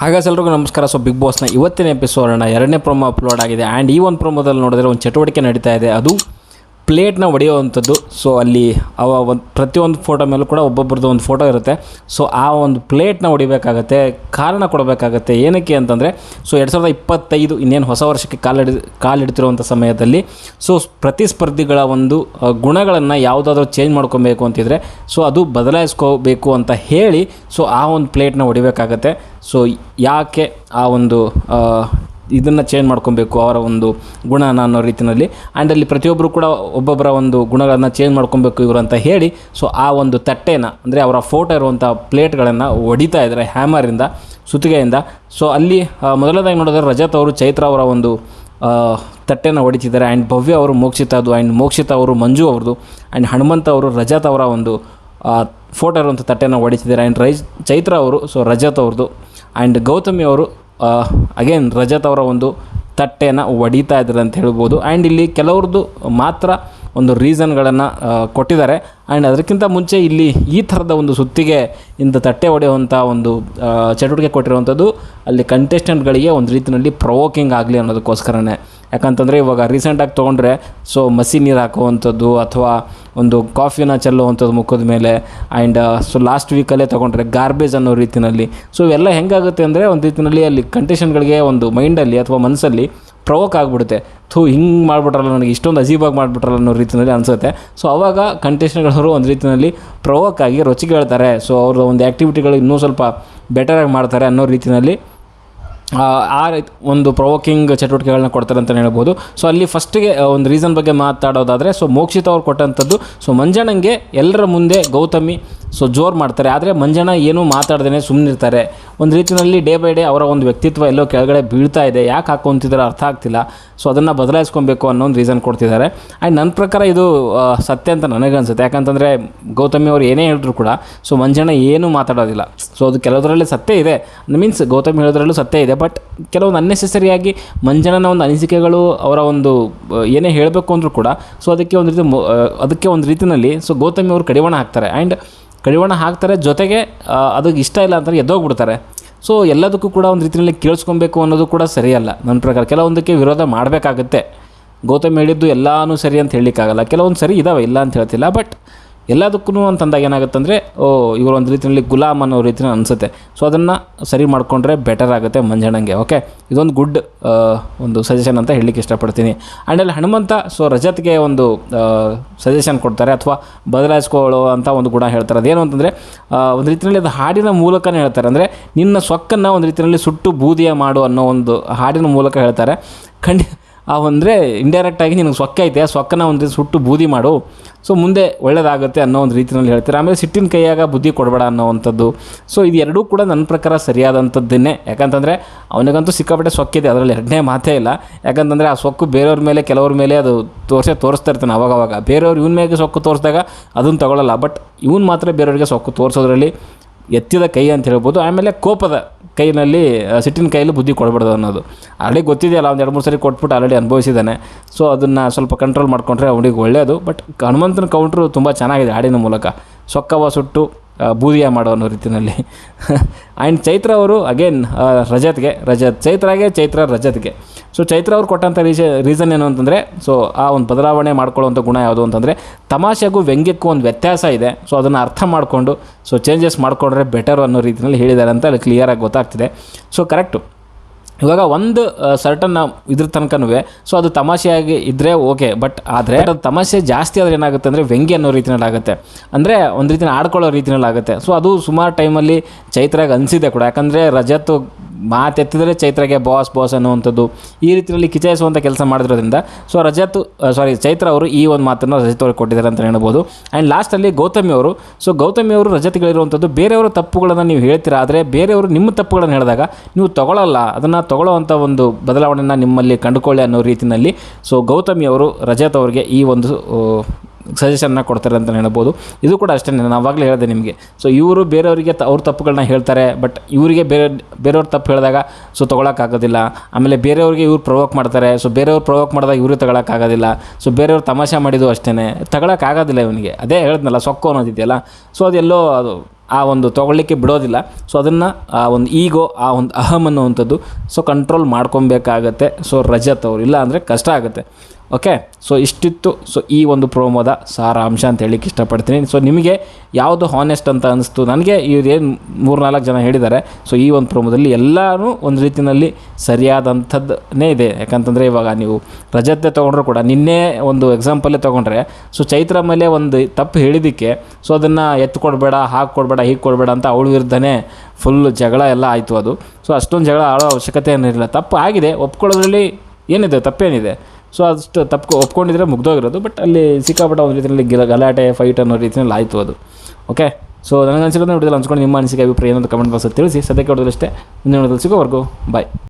ಹಾಗಾದ್ರೆ ಎಲ್ರಿಗೂ ನಮಸ್ಕಾರ. ಸೊ ಬಿಗ್ ಬಾಸ್ನ ಇವತ್ತಿನ ಎಪಿಸೋಡ್ ಅಣ್ಣ ಎರಡನೇ ಪ್ರೊಮೋ ಅಪ್ಲೋಡ್ ಆಗಿದೆ. ಆ್ಯಂಡ್ ಈ ಒಂದು ಪ್ರೊಮೋದಲ್ಲಿ ನೋಡಿದ್ರೆ ಒಂದು ಚಟುವಟಿಕೆ ನಡೀತಾ ಇದೆ. ಅದು ಪ್ಲೇಟ್ನ ಹೊಡೆಯುವಂಥದ್ದು ಸೊ ಅಲ್ಲಿ ಅವ ಒಂದು, ಪ್ರತಿಯೊಂದು ಫೋಟೋ ಮೇಲೂ ಕೂಡ ಒಬ್ಬೊಬ್ರದ್ದು ಒಂದು ಫೋಟೋ ಇರುತ್ತೆ. ಸೊ ಆ ಒಂದು ಪ್ಲೇಟ್ನ ಹೊಡಿಬೇಕಾಗತ್ತೆ ಕಾರಣ ಕೊಡಬೇಕಾಗತ್ತೆ. ಏನಕ್ಕೆ ಅಂತಂದರೆ ಸೊ ಎರಡು ಸಾವಿರದ ಇಪ್ಪತ್ತೈದು ಇನ್ನೇನು ಹೊಸ ವರ್ಷಕ್ಕೆ ಕಾಲಿಡಿ ಕಾಲಿಡ್ತಿರುವಂಥ ಸಮಯದಲ್ಲಿ ಸೊ ಪ್ರತಿಸ್ಪರ್ಧಿಗಳ ಒಂದು ಗುಣಗಳನ್ನು ಯಾವುದಾದ್ರೂ ಚೇಂಜ್ ಮಾಡ್ಕೊಬೇಕು ಅಂತಿದ್ರೆ ಸೊ ಅದು ಬದಲಾಯಿಸ್ಕೋಬೇಕು ಅಂತ ಹೇಳಿ ಸೊ ಆ ಒಂದು ಪ್ಲೇಟ್ನ ಹೊಡಿಬೇಕಾಗತ್ತೆ ಸೊ ಯಾಕೆ ಆ ಒಂದು ಇದನ್ನು ಚೇಂಜ್ ಮಾಡ್ಕೊಬೇಕು ಅವರ ಒಂದು ಗುಣನ ಅನ್ನೋ ರೀತಿಯಲ್ಲಿ ಆ್ಯಂಡ್ ಅಲ್ಲಿ ಪ್ರತಿಯೊಬ್ಬರು ಕೂಡ ಒಬ್ಬೊಬ್ಬರ ಒಂದು ಗುಣಗಳನ್ನು ಚೇಂಜ್ ಮಾಡ್ಕೊಬೇಕು ಇವರು ಅಂತ ಹೇಳಿ ಸೊ ಆ ಒಂದು ತಟ್ಟೆನ, ಅಂದರೆ ಅವರ ಫೋಟೋ ಇರುವಂಥ ಪ್ಲೇಟ್ಗಳನ್ನು ಹೊಡಿತಾ ಇದ್ದಾರೆ ಹ್ಯಾಮರಿಂದ ಸುತ್ತಿಗೆಯಿಂದ. ಸೊ ಅಲ್ಲಿ ಮೊದಲನೇದಾಗಿ ನೋಡಿದ್ರೆ ರಜತ್ ಅವರು, ಚೈತ್ರ ಅವರ ಒಂದು ತಟ್ಟೆನ ಹೊಡಿತಿದ್ದಾರೆ ಆ್ಯಂಡ್ ಭವ್ಯ ಅವರು, ಮೋಕ್ಷಿತ ಅದು ಆ್ಯಂಡ್ ಮೋಕ್ಷಿತ ಅವರು ಮಂಜು ಅವ್ರದ್ದು. ಆ್ಯಂಡ್ ಹನುಮಂತ ಅವರು, ರಜತ್ ಅವರ ಒಂದು ಫೋಟೋ ಇರುವಂಥ ತಟ್ಟೆನ ಹೊಡಿತಿದ್ದಾರೆ ಆ್ಯಂಡ್ ರೈ, ಚೈತ್ರ ಅವರು ಸೊ ರಜತ್ ಅವ್ರದ್ದು. ಆ್ಯಂಡ್ ಗೌತಮಿ ಅವರು ಅಗೇನ್ ರಜತ್ ಅವರ ಒಂದು ತಟ್ಟೆಯನ್ನು ಒಡಿತಾ ಇದ್ದಾರೆ ಅಂತ ಹೇಳ್ಬೋದು. ಆ್ಯಂಡ್ ಇಲ್ಲಿ ಕೆಲವ್ರದ್ದು ಮಾತ್ರ ಒಂದು ರೀಸನ್ಗಳನ್ನು ಕೊಟ್ಟಿದ್ದಾರೆ. ಆ್ಯಂಡ್ ಅದಕ್ಕಿಂತ ಮುಂಚೆ ಇಲ್ಲಿ ಈ ಥರದ ಒಂದು ಸುತ್ತಿಗೆ ಇಂದ ತಟ್ಟೆ ಹೊಡೆಯುವಂಥ ಒಂದು ಚಟುವಟಿಕೆ ಕೊಟ್ಟಿರುವಂಥದ್ದು ಅಲ್ಲಿ ಕಂಟೆಸ್ಟೆಂಟ್ಗಳಿಗೆ ಒಂದು ರೀತಿಯಲ್ಲಿ ಪ್ರವೋಕಿಂಗ್ ಆಗಲಿ ಅನ್ನೋದಕ್ಕೋಸ್ಕರನೇ. ಯಾಕಂತಂದರೆ ಇವಾಗ ರೀಸೆಂಟಾಗಿ ತೊಗೊಂಡ್ರೆ ಸೊ ಮಸಿ ನೀರು ಹಾಕುವಂಥದ್ದು ಅಥವಾ ಒಂದು ಕಾಫಿನ ಚೆಲ್ಲುವಂಥದ್ದು ಮುಖದ ಮೇಲೆ ಆ್ಯಂಡ್ ಸೊ ಲಾಸ್ಟ್ ವೀಕಲ್ಲೇ ತೊಗೊಂಡ್ರೆ ಗಾರ್ಬೇಜ್ ಅನ್ನೋ ರೀತಿಯಲ್ಲಿ ಸೊ ಇವೆಲ್ಲ ಹೆಂಗಾಗುತ್ತೆ ಅಂದರೆ ಒಂದು ರೀತಿಯಲ್ಲಿ ಅಲ್ಲಿ ಕಂಟೆಸ್ಟೆಂಟ್ಗಳಿಗೆ ಒಂದು ಮೈಂಡಲ್ಲಿ ಅಥವಾ ಮನಸ್ಸಲ್ಲಿ ಪ್ರವೋಕ್ ಆಗಿಬಿಡುತ್ತೆ. ಥೂ, ಹಿಂಗೆ ಮಾಡಿಬಿಟ್ರಲ್ಲ ನನಗೆ, ಇಷ್ಟೊಂದು ಅಜೀಬಾಗಿ ಮಾಡಿಬಿಟ್ರಲ್ಲ ಅನ್ನೋ ರೀತಿಯಲ್ಲಿ ಅನಿಸುತ್ತೆ. ಸೊ, ಅವಾಗ ಕಂಟೆಸ್ಟ್ಗಳವರು ಒಂದು ರೀತಿಯಲ್ಲಿ ಪ್ರವೋಕ್ ಆಗಿ ರೊಚ್ಚಿಗೆ ಹೇಳ್ತಾರೆ. ಸೊ ಅವ್ರ ಒಂದು ಆ್ಯಕ್ಟಿವಿಟಿಗಳು ಇನ್ನೂ ಸ್ವಲ್ಪ ಬೆಟರಾಗಿ ಮಾಡ್ತಾರೆ ಅನ್ನೋ ರೀತಿಯಲ್ಲಿ ಆ ರೀತಿ ಒಂದು ಪ್ರೊವೋಕಿಂಗ್ ಚಟುವಟಿಕೆಗಳನ್ನ ಕೊಡ್ತಾರೆ ಅಂತಲೇ ಹೇಳ್ಬೋದು. ಸೊ ಅಲ್ಲಿ ಫಸ್ಟಿಗೆ ಒಂದು ರೀಸನ್ ಬಗ್ಗೆ ಮಾತಾಡೋದಾದರೆ ಸೊ ಮೋಕ್ಷಿತ ಅವ್ರು ಕೊಟ್ಟಂಥದ್ದು ಸೊ ಮಂಜಣ್ಣಂಗೆ ಎಲ್ಲರ ಮುಂದೆ ಗೌತಮಿ ಸೊ ಜೋರು ಮಾಡ್ತಾರೆ. ಆದರೆ ಮಂಜಣ್ಣ ಏನೂ ಮಾತಾಡ್ದೇ ಸುಮ್ಮನಿರ್ತಾರೆ ಒಂದು ರೀತಿಯಲ್ಲಿ ಡೇ ಬೈ ಡೇ ಅವರ ಒಂದು ವ್ಯಕ್ತಿತ್ವ ಎಲ್ಲೋ ಕೆಳಗಡೆ ಬೀಳ್ತಾ ಇದೆ. ಯಾಕೆ ಹಾಕೊಂತಿದ್ರೆ ಅರ್ಥ ಆಗ್ತಿಲ್ಲ. ಸೊ ಅದನ್ನು ಬದಲಾಯಿಸ್ಕೊಬೇಕು ಅನ್ನೋ ಒಂದು ರೀಸನ್ ಕೊಡ್ತಿದ್ದಾರೆ. ಆ್ಯಂಡ್ ನನ್ನ ಪ್ರಕಾರ ಇದು ಸತ್ಯ ಅಂತ ನನಗೆ ಅನ್ಸುತ್ತೆ ಯಾಕಂತಂದರೆ ಗೌತಮಿ ಅವರು ಏನೇ ಹೇಳಿದ್ರು ಕೂಡ ಸೊ ಮಂಜಣ್ಣ ಏನೂ ಮಾತಾಡೋದಿಲ್ಲ. ಸೊ ಅದು ಕೆಲವದರಲ್ಲಿ ಸತ್ಯ ಇದೆ. ಮೀನ್ಸ್ ಗೌತಮಿ ಹೇಳೋದ್ರಲ್ಲೂ ಸತ್ಯ ಇದೆ. ಬಟ್ ಕೆಲವೊಂದು ಅನ್ನೆಸೆಸರಿಯಾಗಿ ಮಂಜಣ್ಣನ ಒಂದು ಅನಿಸಿಕೆಗಳು ಅವರ ಒಂದು ಏನೇ ಹೇಳಬೇಕು ಅಂದರೂ ಕೂಡ ಸೊ ಅದಕ್ಕೆ ಒಂದು ರೀತಿ ಅದಕ್ಕೆ ಒಂದು ರೀತಿಯಲ್ಲಿ ಸೊ ಗೌತಮಿ ಅವರು ಕಡಿವಾಣ ಹಾಕ್ತಾರೆ. ಆ್ಯಂಡ್ ಕಡಿವಾಣ ಹಾಕ್ತಾರೆ ಜೊತೆಗೆ ಅದಕ್ಕೆ ಇಷ್ಟ ಇಲ್ಲ ಅಂತಂದರೆ ಎದ್ದೋಗ್ಬಿಡ್ತಾರೆ. ಸೊ ಎಲ್ಲದಕ್ಕೂ ಕೂಡ ಒಂದು ರೀತಿಯಲ್ಲಿ ಕೇಳಿಸ್ಕೊಬೇಕು ಅನ್ನೋದು ಕೂಡ ಸರಿಯಲ್ಲ. ನನ್ನ ಪ್ರಕಾರ ಕೆಲವೊಂದಕ್ಕೆ ವಿರೋಧ ಮಾಡಬೇಕಾಗುತ್ತೆ. ಗೌತಮ್ ಹೇಳಿದ್ದು ಎಲ್ಲನೂ ಸರಿ ಅಂತ ಹೇಳಲಿಕ್ಕಾಗಲ್ಲ. ಕೆಲವೊಂದು ಸರಿ ಇದಾವೆ, ಇಲ್ಲ ಅಂತ ಹೇಳ್ತಿಲ್ಲ. ಬಟ್ ಎಲ್ಲದಕ್ಕೂ ಅಂತಂದಾಗ ಏನಾಗುತ್ತೆ ಅಂದರೆ ಓ, ಇವರು ಒಂದು ರೀತಿಯಲ್ಲಿ ಗುಲಾಮ್ ಅನ್ನೋ ರೀತಿನ ಅನಿಸುತ್ತೆ. ಸೊ ಅದನ್ನು ಸರಿ ಮಾಡಿಕೊಂಡ್ರೆ ಬೆಟರ್ ಆಗುತ್ತೆ ಮಂಜಣ್ಣಂಗೆ ಓಕೆ ಇದೊಂದು ಗುಡ್ ಒಂದು ಸಜೆಷನ್ ಅಂತ ಹೇಳಲಿಕ್ಕೆ ಇಷ್ಟಪಡ್ತೀನಿ. ಆ್ಯಂಡ್ ಅಲ್ಲಿ ಹನುಮಂತ ಸೊ ರಜತ್ಗೆ ಒಂದು ಸಜೆಷನ್ ಕೊಡ್ತಾರೆ, ಅಥವಾ ಬದಲಾಯಿಸ್ಕೊಳ್ಳೋ ಅಂತ ಒಂದು ಗುಣ ಹೇಳ್ತಾರೆ. ಅದೇನು ಅಂತಂದರೆ ಒಂದು ರೀತಿಯಲ್ಲಿ ಅದು ಹಾಡಿನ ಮೂಲಕನೇ ಹೇಳ್ತಾರೆ. ಅಂದರೆ, ನಿನ್ನ ಸೊಕ್ಕನ್ನು ಒಂದು ರೀತಿಯಲ್ಲಿ ಸುಟ್ಟು ಬೂದಿಯ ಮಾಡು ಅನ್ನೋ ಒಂದು ಹಾಡಿನ ಮೂಲಕ ಹೇಳ್ತಾರೆ. ಖಂಡಿ ಆ ಅಂದರೆ ಇಂಡೈರೆಕ್ಟಾಗಿ ನಿನಗೆ ಸೊಕ್ಕೆ ಐತೆ ಆ ಸೊಕ್ಕನ ಒಂದು ಸುಟ್ಟು ಬೂದಿ ಮಾಡು. ಸೊ ಮುಂದೆ ಒಳ್ಳೇದಾಗುತ್ತೆ ಅನ್ನೋ ಒಂದು ರೀತಿಯಲ್ಲಿ ಹೇಳ್ತಾರೆ. ಆಮೇಲೆ ಸಿಟ್ಟಿನ ಕೈಯಾಗ ಬುದ್ಧಿ ಕೊಡಬೇಡ ಅನ್ನೋವಂಥದ್ದು. ಸೊ ಇದು ಎರಡೂ ಕೂಡ ನನ್ನ ಪ್ರಕಾರ ಸರಿಯಾದಂಥದ್ದನ್ನೇ. ಯಾಕಂತಂದರೆ ಅವನಿಗಂತೂ ಸಿಕ್ಕಾಪಟ್ಟೆ ಸೊಕ್ಕಿದೆ ಅದರಲ್ಲಿ ಎರಡನೇ ಮಾತೇ ಇಲ್ಲ. ಯಾಕಂತಂದರೆ ಆ ಸೊಕ್ಕು ಬೇರೆಯವ್ರ ಮೇಲೆ, ಕೆಲವ್ರ ಮೇಲೆ ಅದು ತೋರಿಸೇ ತೋರಿಸ್ತಾ ಇರ್ತಾನೆ ಅವಾಗವಾಗ. ಬೇರೆಯವ್ರು ಇವನ ಮೇಲೆ ಸೊಕ್ಕು ತೋರಿಸಿದಾಗ ಅದನ್ನು ತಗೊಳ್ಳಲ್ಲ ಬಟ್ ಇವನು ಮಾತ್ರ ಬೇರೆಯವ್ರಿಗೆ ಸೊಕ್ಕು ತೋರಿಸೋದ್ರಲ್ಲಿ ಎತ್ತಿದ ಕೈ ಅಂತ ಹೇಳ್ಬೋದು. ಆಮೇಲೆ ಕೋಪದ ಕೈನಲ್ಲಿ ಸಿಟ್ಟಿನ ಕೈಯಲ್ಲಿ ಬುದ್ಧಿ ಕೊಡಬಾರ್ದು ಅನ್ನೋದು. ಆಲ್ರೆಡಿ ಗೊತ್ತಿದೆಯಲ್ಲ, ಒಂದು ಎರಡು ಮೂರು ಸರಿ ಕೊಟ್ಬಿಟ್ಟು ಆಲ್ರೆಡಿ ಅನುಭವಿಸಿದ್ದಾನೆ. ಸೊ ಅದನ್ನು ಸ್ವಲ್ಪ ಕಂಟ್ರೋಲ್ ಮಾಡ್ಕೊಂಡ್ರೆ ಅವನಿಗೆ ಒಳ್ಳೆಯದು ಬಟ್ ಹನುಮಂತನ ಕೌಂಟ್ರು ತುಂಬ ಚೆನ್ನಾಗಿದೆ ಹಾಡಿನ ಮೂಲಕ. ಸೊಕ್ಕವ ಸುಟ್ಟು ಬೂದಿಯ ಮಾಡೋ ಅನ್ನೋ ರೀತಿಯಲ್ಲಿ. ಆ್ಯಂಡ್ ಚೈತ್ರ ಅವರು ಅಗೇನ್ ರಜತ್ಗೆ, ರಜತ್ ಚೈತ್ರಾಗೆ ಚೈತ್ರ ರಜತ್ಗೆ. ಸೊ ಚೈತ್ರ ಅವ್ರು ಕೊಟ್ಟಂಥ ರೀಸ ರೀಸನ್ ಏನು ಅಂತಂದರೆ ಸೊ ಆ ಒಂದು ಬದಲಾವಣೆ ಮಾಡ್ಕೊಳ್ಳೋವಂಥ ಗುಣ ಯಾವುದು ಅಂತಂದರೆ, ತಮಾಷೆಗೂ ವ್ಯಂಗ್ಯಕ್ಕೂ ಒಂದು ವ್ಯತ್ಯಾಸ ಇದೆ. ಸೊ ಅದನ್ನು ಅರ್ಥ ಮಾಡಿಕೊಂಡು ಸೊ ಚೇಂಜಸ್ ಮಾಡಿಕೊಂಡ್ರೆ ಬೆಟರ್ ಅನ್ನೋ ರೀತಿಯಲ್ಲಿ ಹೇಳಿದ್ದಾರೆ ಅಂತ ಅಲ್ಲಿ ಕ್ಲಿಯರಾಗಿ ಗೊತ್ತಾಗ್ತಿದೆ. ಸೊ ಕರೆಕ್ಟು ಇವಾಗ ಒಂದು ಸರ್ಟನ್ ಇದ್ರ ತನಕನೂ ಸೊ ಅದು ತಮಾಷೆಯಾಗಿ ಇದ್ದರೆ ಓಕೆ ಬಟ್ ಆದರೆ ಅದು ತಮಾಷೆ ಜಾಸ್ತಿ ಆದರೆ ಏನಾಗುತ್ತೆ ಅಂದರೆ ವ್ಯಂಗ್ಯ ಅನ್ನೋ ರೀತಿಯಲ್ಲಿ ಆಗುತ್ತೆ. ಅಂದರೆ ಒಂದು ರೀತಿನ ಆಡ್ಕೊಳ್ಳೋ ರೀತಿಯಲ್ಲಿ ಆಗುತ್ತೆ. ಸೊ ಅದು ಸುಮಾರು ಟೈಮಲ್ಲಿ ಚೈತ್ರಾಗ ಅನಿಸಿದೆ ಕೂಡ. ಯಾಕಂದರೆ ರಜತ್ ಮಾತೆತ್ತಿದ್ರೆ ಚೈತ್ರಗೆ ಬಾಸ್ ಬಾಸ್ ಅನ್ನುವಂಥದ್ದು ಈ ರೀತಿಯಲ್ಲಿ ಕಿಚಾಯಿಸುವಂಥ ಕೆಲಸ ಮಾಡಿರೋದ್ರಿಂದ ಸೊ ರಜತ್ ಸಾರಿ ಚೈತ್ರ ಅವರು ಈ ಒಂದು ಮಾತನ್ನು ರಜತ್ ಅವ್ರಿಗೆ ಕೊಟ್ಟಿದ್ದಾರೆ ಅಂತ ಹೇಳ್ಬೋದು ಆ್ಯಂಡ್ ಲಾಸ್ಟಲ್ಲಿ ಗೌತಮಿ ಅವರು ಸೊ ಗೌತಮಿ ಅವರು ರಜತ್ಗಳಿರುವಂಥದ್ದು ಬೇರೆಯವರ ತಪ್ಪುಗಳನ್ನು ನೀವು ಹೇಳ್ತೀರ? ಆದರೆ ಬೇರೆಯವರು ನಿಮ್ಮ ತಪ್ಪುಗಳನ್ನು ಹೇಳಿದಾಗ ನೀವು ತಗೊಳ್ಳಲ್ಲ ಅದನ್ನು ತಗೊಳ್ಳೋವಂಥ ಒಂದು ಬದಲಾವಣೆಯನ್ನು ನಿಮ್ಮಲ್ಲಿ ಕಂಡುಕೊಳ್ಳಿ ಅನ್ನೋ ರೀತಿಯಲ್ಲಿ ಸೊ ಗೌತಮಿ ಅವರು ರಜತ್ ಅವರಿಗೆ ಈ ಒಂದು ಸಜೆಷನ್ನ ಕೊಡ್ತಾರೆ ಅಂತ ಹೇಳ್ಬೋದು. ಇದು ಕೂಡ ಅಷ್ಟೇ ನಾನು ಆವಾಗಲೇ ಹೇಳಿದೆ ನಿಮಗೆ. ಸೊ ಇವರು ಬೇರೆಯವರಿಗೆ ತ, ಅವ್ರ ತಪ್ಪುಗಳನ್ನ ಹೇಳ್ತಾರೆ ಬಟ್ ಇವರಿಗೆ ಬೇರೆ, ಬೇರೆಯವ್ರ ತಪ್ಪು ಹೇಳಿದಾಗ ಸೊ ತೊಗೊಳಕ್ಕಾಗೋದಿಲ್ಲ. ಆಮೇಲೆ ಬೇರೆಯವ್ರಿಗೆ ಇವ್ರು ಪ್ರವೋಕ್ ಮಾಡ್ತಾರೆ ಸೊ ಬೇರೆಯವ್ರು ಪ್ರವೋಕ್ ಮಾಡಿದಾಗ ಇವರು ತಗೊಳಕ್ಕಾಗೋದಿಲ್ಲ. ಸೊ ಬೇರೆಯವ್ರು ತಮಾಷೆ ಮಾಡಿದ್ದು ಅಷ್ಟೇ ತಗೊಳಕ್ಕಾಗೋದಿಲ್ಲ ಇವನಿಗೆ. ಅದೇ ಹೇಳಿದ್ನಲ್ಲ, ಸೊಕ್ಕು ಅನ್ನೋದಿದೆಯಲ್ಲ. ಸೊ ಅದೆಲ್ಲೋ ಅದು, ಆ ಒಂದು ತೊಗೊಳ್ಳಿಕ್ಕೆ ಬಿಡೋದಿಲ್ಲ. ಸೊ ಅದನ್ನು ಆ ಒಂದು ಈಗೋ, ಆ ಒಂದು ಅಹಂ ಅನ್ನುವಂಥದ್ದು ಸೊ ಕಂಟ್ರೋಲ್ ಮಾಡ್ಕೊಬೇಕಾಗತ್ತೆ. ಸೊ ರಜತ್ ಅವರು. ಇಲ್ಲ ಅಂದರೆ ಕಷ್ಟ ಆಗುತ್ತೆ. ಓಕೆ ಸೊ ಇಷ್ಟಿತ್ತು ಸೊ ಈ ಒಂದು ಪ್ರೋಮೋದ ಸಾರಾಂಶ ಅಂತ ಹೇಳಿಕ್ಕೆ ಇಷ್ಟಪಡ್ತೀನಿ. ಸೊ ನಿಮಗೆ ಯಾವುದು ಹಾನೆಸ್ಟ್ ಅಂತ ಅನಿಸ್ತು, ನನಗೆ ಇವ್ರೇನು ಮೂರು ನಾಲ್ಕು ಜನ ಹೇಳಿದ್ದಾರೆ ಸೊ ಈ ಒಂದು ಪ್ರೋಮೋದಲ್ಲಿ ಎಲ್ಲನೂ ಒಂದು ರೀತಿಯಲ್ಲಿ ಸರಿಯಾದಂಥದ್ದನ್ನೇ ಇದೆ. ಯಾಕಂತಂದರೆ ಇವಾಗ ನೀವು ರಜತೆ ತೊಗೊಂಡ್ರು ಕೂಡ, ನಿನ್ನೆ ಒಂದು ಎಕ್ಸಾಂಪಲ್ಲೇ ತೊಗೊಂಡ್ರೆ ಸೊ ಚೈತ್ರ ಮೇಲೆ ಒಂದು ತಪ್ಪು ಹೇಳಿದ್ದಕ್ಕೆ ಸೊ ಅದನ್ನು ಎತ್ತು ಕೊಡಬೇಡ ಹಾಕಿ ಕೊಡಬೇಡ ಹೀಗೆ ಕೊಡಬೇಡ ಅಂತ ಅವಳು ವಿರುದ್ಧನೇ ಫುಲ್ ಜಗಳ ಎಲ್ಲ ಆಯಿತು ಅದು. ಸೊ ಅಷ್ಟೊಂದು ಜಗಳ ಆಡೋ ಅವಶ್ಯಕತೆ ಏನಿರಲಿಲ್ಲ ತಪ್ಪು ಆಗಿದೆ, ಒಪ್ಕೊಳ್ಳೋದ್ರಲ್ಲಿ ಏನಿದೆ, ತಪ್ಪೇನಿದೆ. ಸೊ ಅಷ್ಟು ತಪ್ಪು ಒಪ್ಕೊಂಡಿದ್ರೆ ಮುಗ್ದೋಗಿರೋದು ಬಟ್ ಅಲ್ಲಿ ಸಿಕ್ಕಾಪಟ್ಟ ಒಂದು ರೀತಿಯಲ್ಲಿ ಗಿಲ, ಗಲಾಟೆ ಫೈಟ್ ಅನ್ನೋ ರೀತಿಯಲ್ಲಿ ಆಯಿತು ಅದು. ಓಕೆ ಸೊ ನನಗೆ ಅನಿಸಿರೋದು ನೋಡಿದ್ರೆ ಅನ್ಸ್ಕೊಂಡು ನಿಮ್ಮ ಅನಿಸಿಕೆ, ಅಭಿಪ್ರಾಯ ಏನಂತ ಕಮೆಂಟ್ ಬಾಕ್ಸಲ್ಲಿ ತಿಳಿಸಿ. ಸದ್ಯಕ್ಕೆ ಹೊಡೆದಷ್ಟೇ ಮುಂದಿನ ಸಿಗೋವರೆಗೂ ಬಾಯ್